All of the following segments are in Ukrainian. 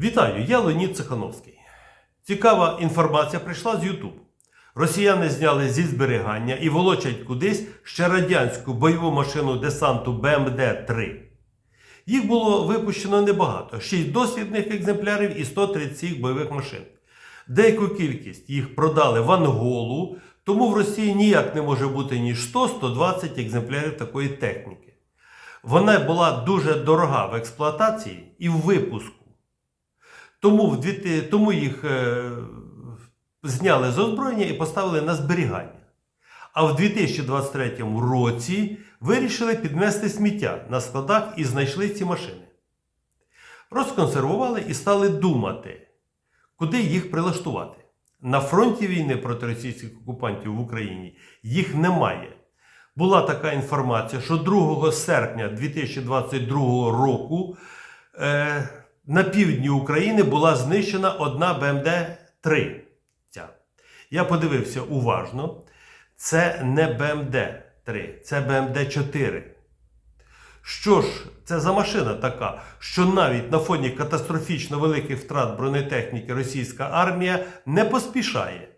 Вітаю, я Леонід Цехановський. Цікава інформація прийшла з YouTube. Росіяни зняли зі зберігання і волочать кудись ще радянську бойову машину десанту БМД-3. Їх було випущено небагато 6 дослідних екземплярів і 137 бойових машин. Деяку кількість їх продали в Анголу, тому в Росії ніяк не може бути ніж 100-120 екземплярів такої техніки. Вона була дуже дорога в експлуатації і в випуску. Тому, в тому їх е, зняли з озброєння і поставили на зберігання. А в 2023 році вирішили підмести сміття на складах і знайшли ці машини. Розконсервували і стали думати, куди їх прилаштувати. На фронті війни проти російських окупантів в Україні їх немає. Була така інформація, що 2 серпня 2022 року е, на півдні України була знищена одна БМД-3. Я подивився уважно. Це не БМД-3, це БМД-4. Що ж це за машина така, що навіть на фоні катастрофічно великих втрат бронетехніки російська армія не поспішає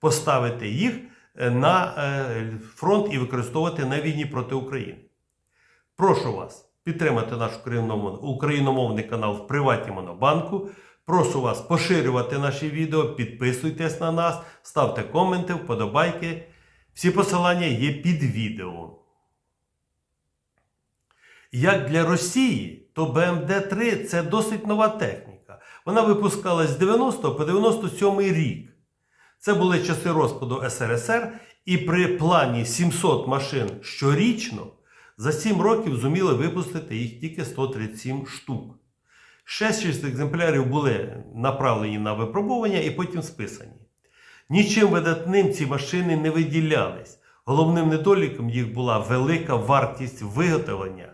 поставити їх е, на е, фронт і використовувати на війні проти України. Прошу вас підтримати наш україномовний канал в приваті Монобанку. Прошу вас поширювати наші відео, підписуйтесь на нас, ставте коменти, вподобайки. Всі посилання є під відео. Як для Росії, то БМД-3 це досить нова техніка. Вона випускалась з 90 по 97 рік. Це були часи розпаду СРСР, і при плані 700 машин щорічно за 7 років зуміли випустити їх тільки 137 штук. Ще 6 екземплярів були направлені на випробування і потім списані. Нічим видатним ці машини не виділялись. Головним недоліком їх була велика вартість виготовлення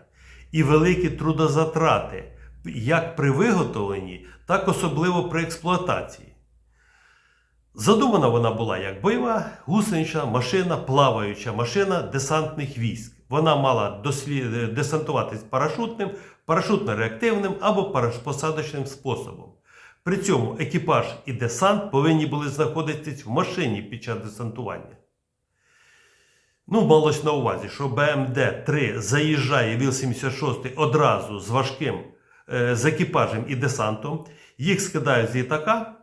і великі трудозатрати, як при виготовленні, так особливо при експлуатації. Задумана вона була як бойова гусенична машина, плаваюча машина десантних військ. Вона мала дослід... десантуватись парашутним, парашутно-реактивним або парашпосадочним способом. При цьому екіпаж і десант повинні були знаходитись в машині під час десантування. Ну, малось на увазі, що БМД-3 заїжджає ВІЛ-76 одразу з важким е, з екіпажем і десантом, їх скидають з літака,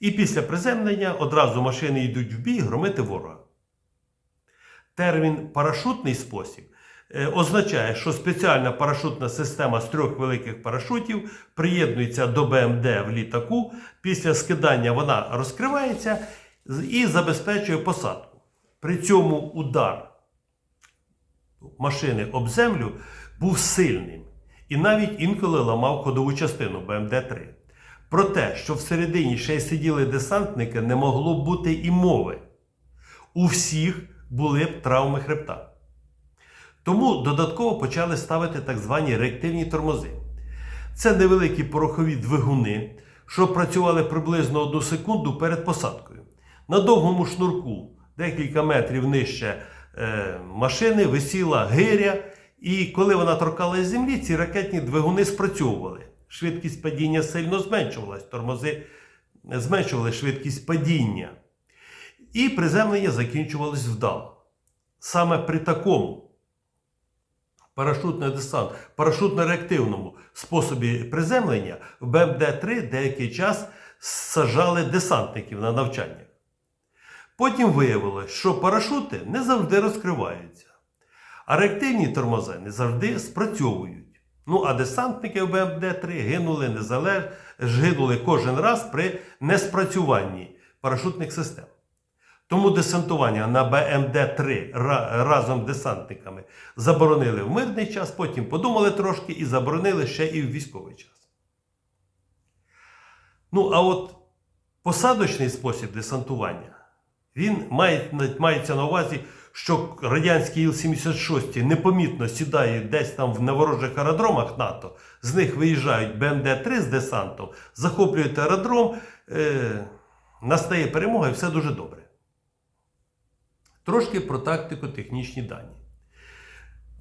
і після приземлення одразу машини йдуть в бій громити ворога. Термін парашутний спосіб е, означає, що спеціальна парашутна система з трьох великих парашутів приєднується до БМД в літаку. Після скидання вона розкривається і забезпечує посадку. При цьому удар машини об землю був сильним і навіть інколи ламав ходову частину БМД-3. Про те, що всередині ще й сиділи десантники, не могло бути і мови. У всіх були б травми хребта. Тому додатково почали ставити так звані реактивні тормози. Це невеликі порохові двигуни, що працювали приблизно одну секунду перед посадкою. На довгому шнурку, декілька метрів нижче е, машини, висіла гиря, і коли вона торкалась землі, ці ракетні двигуни спрацьовували. Швидкість падіння сильно зменшувалась, тормози зменшували швидкість падіння. І приземлення закінчувалось вдало. Саме при такому парашутний десант, парашутно-реактивному способі приземлення в БМД-3 деякий час сажали десантників на навчання. Потім виявилось, що парашути не завжди розкриваються, а реактивні тормози не завжди спрацьовують. Ну а десантники в БМД-3 гинули незалеж... гинули кожен раз при неспрацюванні парашутних систем. Тому десантування на БМД-3 разом з десантниками заборонили в мирний час, потім подумали трошки і заборонили ще і в військовий час. Ну, а от посадочний спосіб десантування, він має, мається на увазі, що радянські Іл-76 непомітно сідають десь там в неворожих аеродромах НАТО, з них виїжджають БМД-3 з десантом, захоплюють аеродром, е, настає перемога і все дуже добре. Трошки про тактику технічні дані.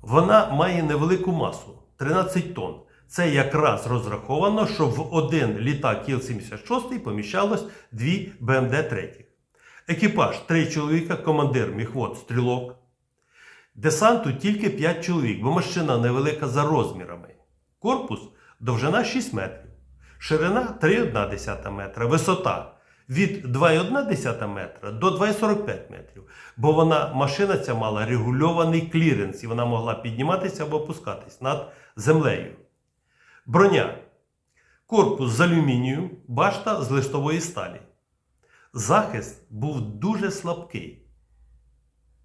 Вона має невелику масу 13 тонн. Це якраз розраховано, щоб в один літак Іл-76 поміщалось дві БМД-3. Екіпаж три чоловіка, командир, міхвод, стрілок. Десанту тільки 5 чоловік, бо машина невелика за розмірами. Корпус довжина 6 метрів, ширина 3,1 метра, висота від 2,1 метра до 2,45 метрів. Бо вона, машина ця мала регульований кліренс, і вона могла підніматися або опускатись над землею. Броня. Корпус з алюмінію, башта з листової сталі. Захист був дуже слабкий.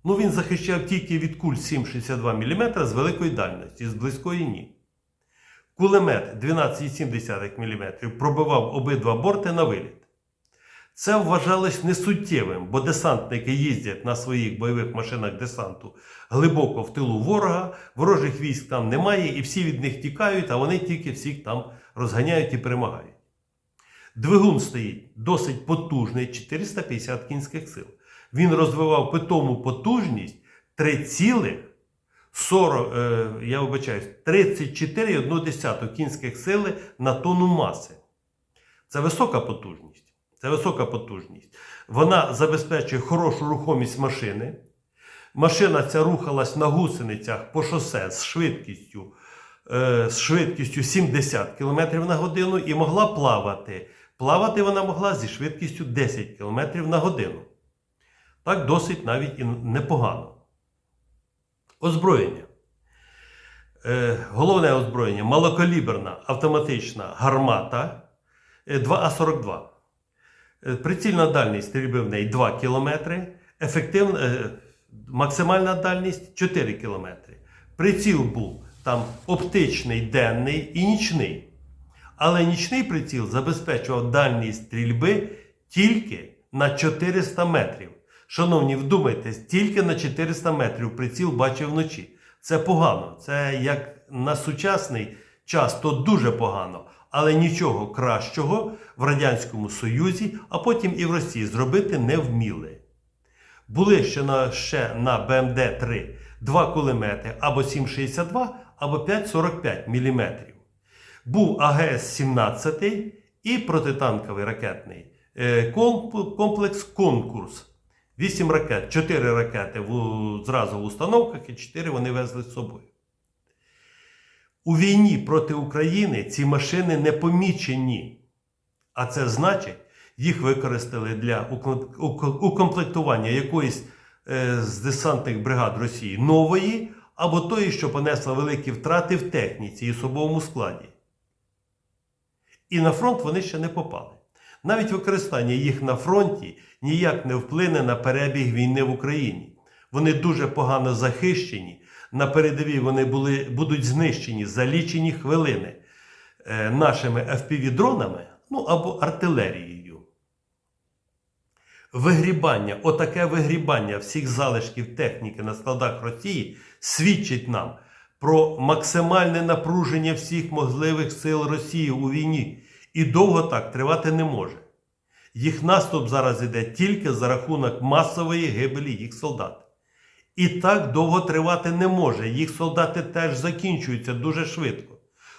Ну, він захищав тільки від куль 7,62 мм з великої дальності, з близької ні. Кулемет 12,7 мм пробивав обидва борти на виліт. Це вважалось несуттєвим, бо десантники їздять на своїх бойових машинах десанту глибоко в тилу ворога, ворожих військ там немає, і всі від них тікають, а вони тільки всіх там розганяють і перемагають. Двигун стоїть досить потужний 450 кінських сил. Він розвивав питому потужність 3,40, е, я вибачаюсь, 34,1 кінських сили на тонну маси. Це висока потужність. Це висока потужність. Вона забезпечує хорошу рухомість машини. Машина ця рухалась на гусеницях по шосе з швидкістю, е, з швидкістю 70 км на годину і могла плавати. Плавати вона могла зі швидкістю 10 км на годину. Так досить навіть і непогано. Озброєння. Е, головне озброєння малокаліберна автоматична гармата е, 2А42. Е, Прицільна дальність стрільби в неї 2 км, ефективна, е, максимальна дальність 4 км. Приціл був там оптичний, денний і нічний. Але нічний приціл забезпечував дальність стрільби тільки на 400 метрів. Шановні, вдумайтесь, тільки на 400 метрів приціл бачив вночі. Це погано. Це як на сучасний час, то дуже погано. Але нічого кращого в Радянському Союзі, а потім і в Росії зробити не вміли. Були ще на, ще на БМД-3 два кулемети або 7,62, або 5,45 мм. Був АГС-17 і протитанковий ракетний е, комплекс Конкурс. Вісім ракет, чотири ракети в, зразу в установках і чотири вони везли з собою. У війні проти України ці машини не помічені. А це значить, їх використали для укомплектування якоїсь е, з десантних бригад Росії нової, або тої, що понесла великі втрати в техніці і особовому складі. І на фронт вони ще не попали. Навіть використання їх на фронті ніяк не вплине на перебіг війни в Україні. Вони дуже погано захищені. На передовій вони були, будуть знищені за лічені хвилини е, нашими FPV-дронами ну або артилерією. Вигрібання, отаке вигрібання всіх залишків техніки на складах Росії свідчить нам про максимальне напруження всіх можливих сил Росії у війні. І довго так тривати не може. Їх наступ зараз іде тільки за рахунок масової гибелі їх солдат. І так довго тривати не може. Їх солдати теж закінчуються дуже швидко.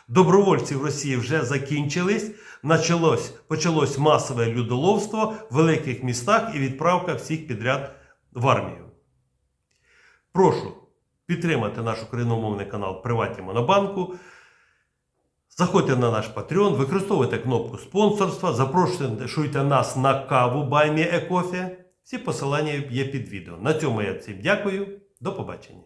Добровольці в Росії вже закінчились, почалось, почалось масове людоловство в великих містах і відправка всіх підряд в армію. Прошу підтримати наш україномовний канал Приватні Монобанку. Заходьте на наш Patreon, використовуйте кнопку спонсорства, запрошуйте нас на каву Баймі Екофі. Всі посилання є під відео. На цьому я всім дякую. До побачення.